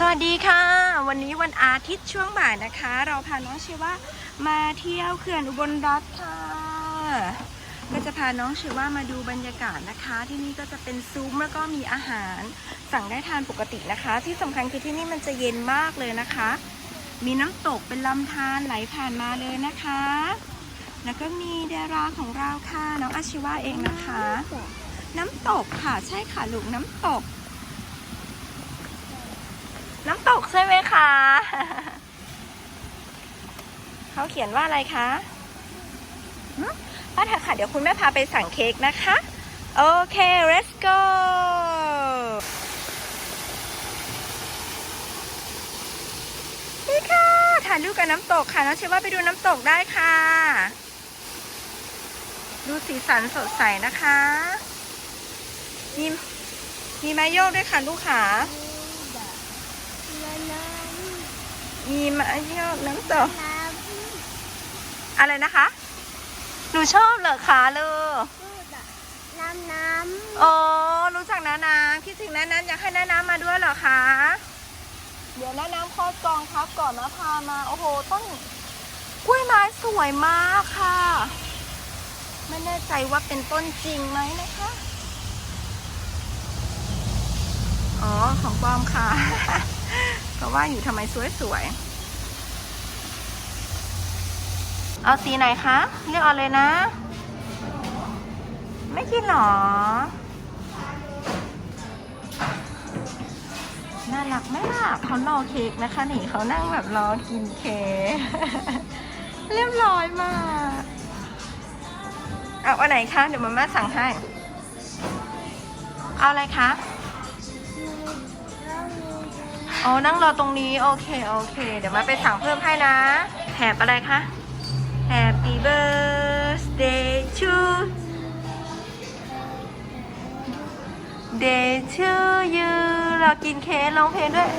สวัสดีค่ะ วันนี้วันอาทิตย์ช่วงบ่ายนะคะ เราพาน้องเชว่ามาเที่ยวเขื่อนอุบลรัตน์ค่ะ ก็จะพาน้องเชว่ามาดูบรรยากาศนะคะ ที่นี่ก็จะเป็นซุ้มแล้วก็มีอาหารสั่งได้ทานปกตินะคะ ที่สำคัญคือที่นี่มันจะเย็นมากเลยนะคะ มีน้ำตกเป็นลำธารไหลผ่านมาเลยนะคะ แล้วก็มีดาราของเราค่ะน้องอาชิวาเองนะคะ น้ำตกค่ะใช่ค่ะลูกน้ำตก น้ำต กใช่ไหมคะ เขาเขียนว่าอะไรคะป้าเถอะค่ะ เดี๋ยวคุณแม่พาไปสั่งเค้กนะคะ โอเค let's go นี่ค่ะ ถ่ายรูปกับน้ำตกค่ะ น้องเชื่อว่าไปดูน้ำตกได้ค่ะ ดูสีสันสดใสนะคะ มีมีไม้โยกด้วยค่ะลูกขา มีไม้โยกน้ำตกอะไรนะคะ หนูชอบเหรอคะลูกน้ำน้โอ้รู้จักน้าน้ำคิดถึงน้าน้ำอยากให้น้าน้ำมาด้วยเหรอคะ เดี๋ยวน้าน้ำคลอดกองทัพก่อนนะพามา โอ้โหต้นกล้วยไม้สวยมากค่ะ ไม่แน่ใจว่าเป็นต้นจริงไหมนะคะ อ๋อของปลอมค่ะ เพราะว่าอยู่ทำไมสวยๆ เอาสีไหนคะ เลือกเอาเลยนะ ไม่กินหรอ น่ารักไหมล่ะเขารอเค้กนะคะนี่เขานั่งแบบรอกินเค้กเรียบร้อยมากเอาอันไหนคะ เดี๋ยวมาม่าสั่งให้ เอาอะไรคะ อ๋อ นั่งรอตรงนี้ โอเค โอเค เดี๋ยวมาไปสั่งเพิ่มให้นะ แถบอะไรคะ Happy birthday to day to you เรากินเค้กร้องเพลงด้วย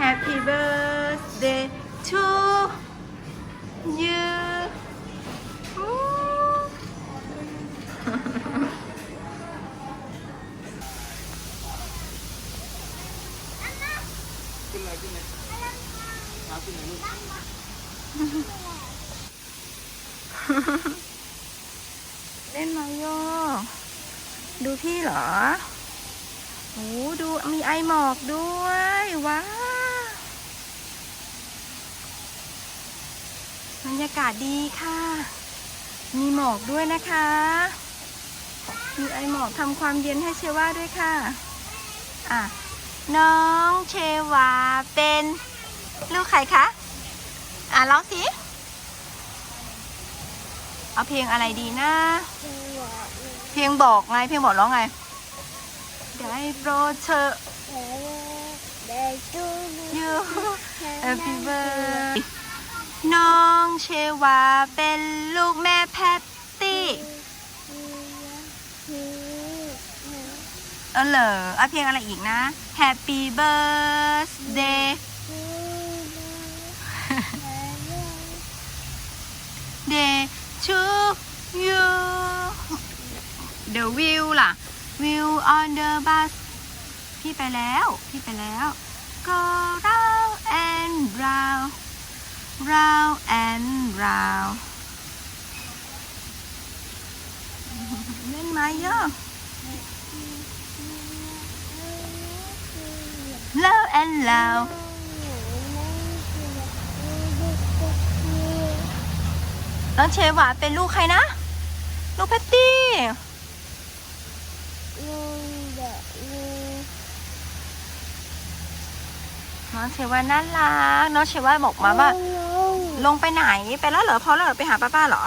Happy birthday เล่นมาโยดูพี่เหรอโอ้ดูมีไอหมอกด้วยว้าวบรรยากาศดีค่ะ มีหมอกด้วยนะคะ มีไอหมอกทำความเย็นให้เชว่าด้วยค่ะ อะ น้องเชวาเป็น ลูกใครคะ อะร้องสิ เอาเพลงอะไรดีนะำเพลงบอกไง เพลงบอกร้องไง ได้โปรดเธอะเด็กจูยู Happy birthday น้องเชวาเป็นลูกแม่แพตตี้เออเหรอเอาเพลงอะไรอีกนะ Happy birthday day to you the view ล่ะ view on the bus พี่ไปแล้ว พี่ไปแล้ว go round and round round and round เล่นไหมเยอะ love and loud น้องเชฟหวานเป็นลูกใครนะ ลูกแพตตี้น้องเชว่าน่ารักน้องเชว่าบอกมาว่าลงไปไหนไปแล้วเหรอพอแล้วเหรอไปหาป้าป้าเหรอ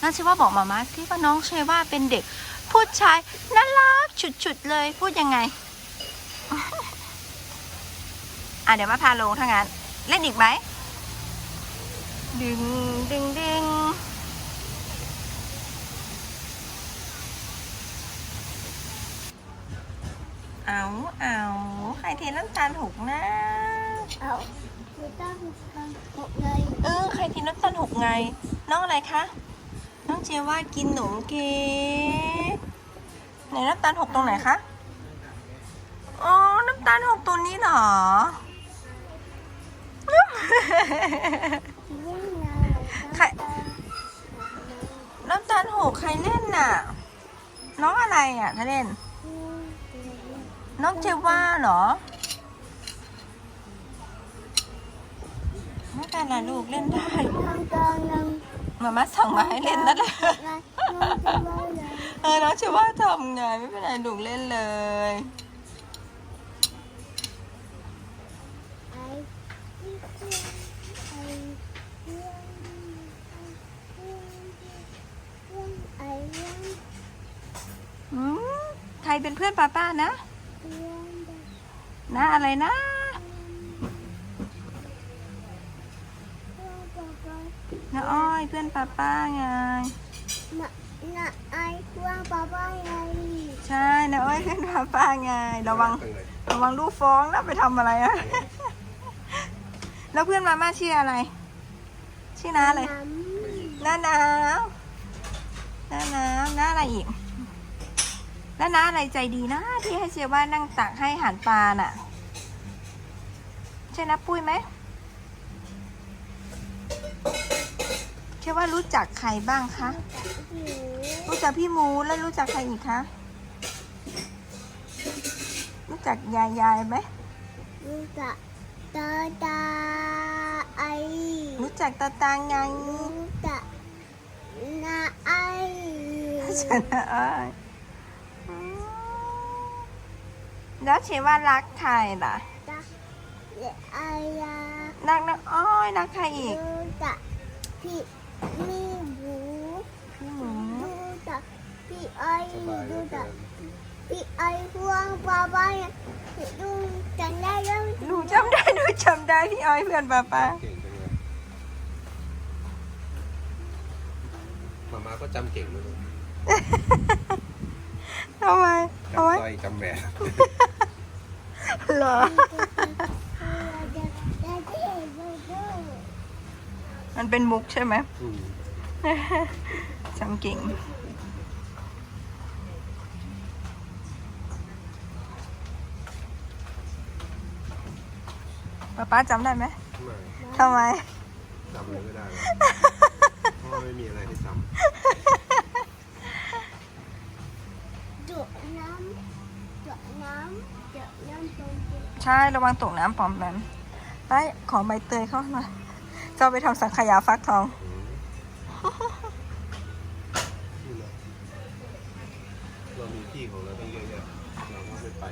น้องเชว่าบอกมามาที่ว่าน้องเชว่าเป็นเด็กผู้ชายน่ารักฉุดๆเลยพูดยังไงอะเดี๋ยวมาพาลงถ้างั้นเล่นอีกไหมดึงดึงดึง เอาเอาใครเทน้ำตาลหกนะเอาไม่ต้องหมดเลยเออใครเทน้ำตาลหกไง น้องอะไรคะ น้องเจว่ากินหนมเค้กโอ้ไหนน้ำตาลหกตรงไหนคะอ๋อน้ำตาลหกตัวนี้เหรอใครน้ำตาลหกใครเล่นน่ะ น้องอะไรอะถ้าเล่น น้องเจว่าเหรอ ไม่เป็นไรลูกเล่นได้มาม่าสั่งมาให้เล่นนั่นแหละเออน้องเชื่อว่าทำไงไม่เป็นไรลูกเล่นเลยอืมใครเป็นเพื่อนป้าป้านะ นะอะไรนะนะอ้อยเพื่อนป้าป้าไง ใช่นะอ้อยเพื่อนป้าป้าไง ระวังระวังลูกฟ้องนะไปทำอะไรอะแล้วเพื่อนมาม่าชื่ออะไร ชื่อน้าอะไรน้าหนาวน้าหนาวน้าอะไรอีก แล้วน้าอะไรใจดีนะ ที่ให้เชียร์ว่านั่งตักให้อาหารปลาน่ะ ใช่นะปุ้ยไหมเชื่อว่ารู้จักใครบ้างคะ รู้จักพี่หมูแล้วรู้จักใครอีกคะ รู้จักยายยายไหมรู้จักตาตาไอ รู้จักตาตางไงรู้จักนาไอชนะอ้ายอืม แล้วเชว่ารักใครล่ะตาไอยารักนักอ้อยรักใครอีกรู้จักพี่มีบูพี่หมูรู้จักพี่ไอรู้จักพี่ไอพวงปาปาดูจันได้ยังหนูจำได้หนูจำได้พี่อ้อยเพื่อนป้าป้ามามาก็จำเก่งเลยทำไมจำเอาไว้สร้อยจำแหวน เหรอ มันเป็นมุกใช่ไหมอืมจำเก่งป้าป้าจำได้ไหมไม่ทำไม จำเลยไม่ได้หรอกเพราะว่าไม่มีอะไรให้จ จุดน้ำจุดน้ำจุดน้ำตรงนี้ ใช่ระวังตกน้ำปลอมแปมไปขอใบเตยเข้ามาจะเอาไปทำสังขยาฟักทองำอืมนี่แหละเรามีที่ของเราตั้งเยอะแยะเราก็ไม่ไป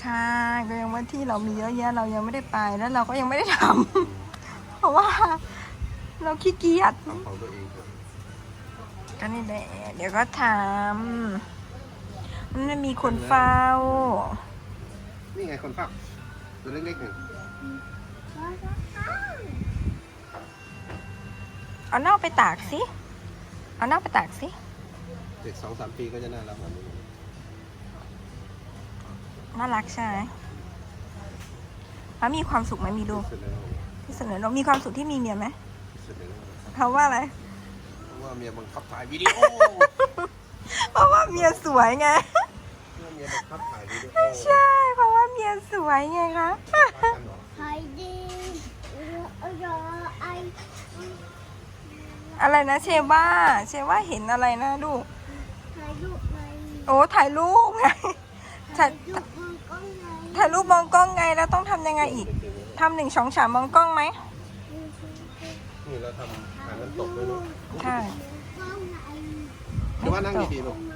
ใช่ก็ยังว่าที่เรามีเยอะแยะเรายังไม่ได้ไปแล้วเราก็ยังไม่ได้ทำ เพราะว่า เราขี้เกียจของตัวเองเถอะก็นี่แหละเดี๋ยวก็ทำมันไม่มีคนเฝ้า นี่ไงคนภาพตัวเล็กๆหนึ่งเอาเน่าไปตากสิ เอาเน่าไปตากสิ เด็กสองสามปีก็จะน่ารักแบบนี้น่ารักใช่ไหมแล้วมีความสุขไหมมีลูกที่สุดแล้วที่สุดเลยเรามีความสุขที่มีเมียไหมที่สุดแล้วเพราะว่าอะไร เพราะว่าเมียบังคับถ่ายวิดีโอเพราะว่าเมียสวยไงเมื่อเมียบังคับถ่ายวิดีโอ ใช่ เพราะว่าเมียสวยไงคะกันเหรอไฮดีรอไออะไรนะเชว่าเชว่าเห็นอะไรนะลูกถ่ายรูปไงโอ้ถ่ายรูปไงถ่ายรูปมันก็ไงถ่ายรูปมองกล้องไงแล้วต้องทำยังไงอีกทำหนึ่งสองสามมองกล้องไหมนี่เราทำอาหารน้ำตกด้วยเนาะใช่ก็ไงคือว่านั่งดีๆลูกไง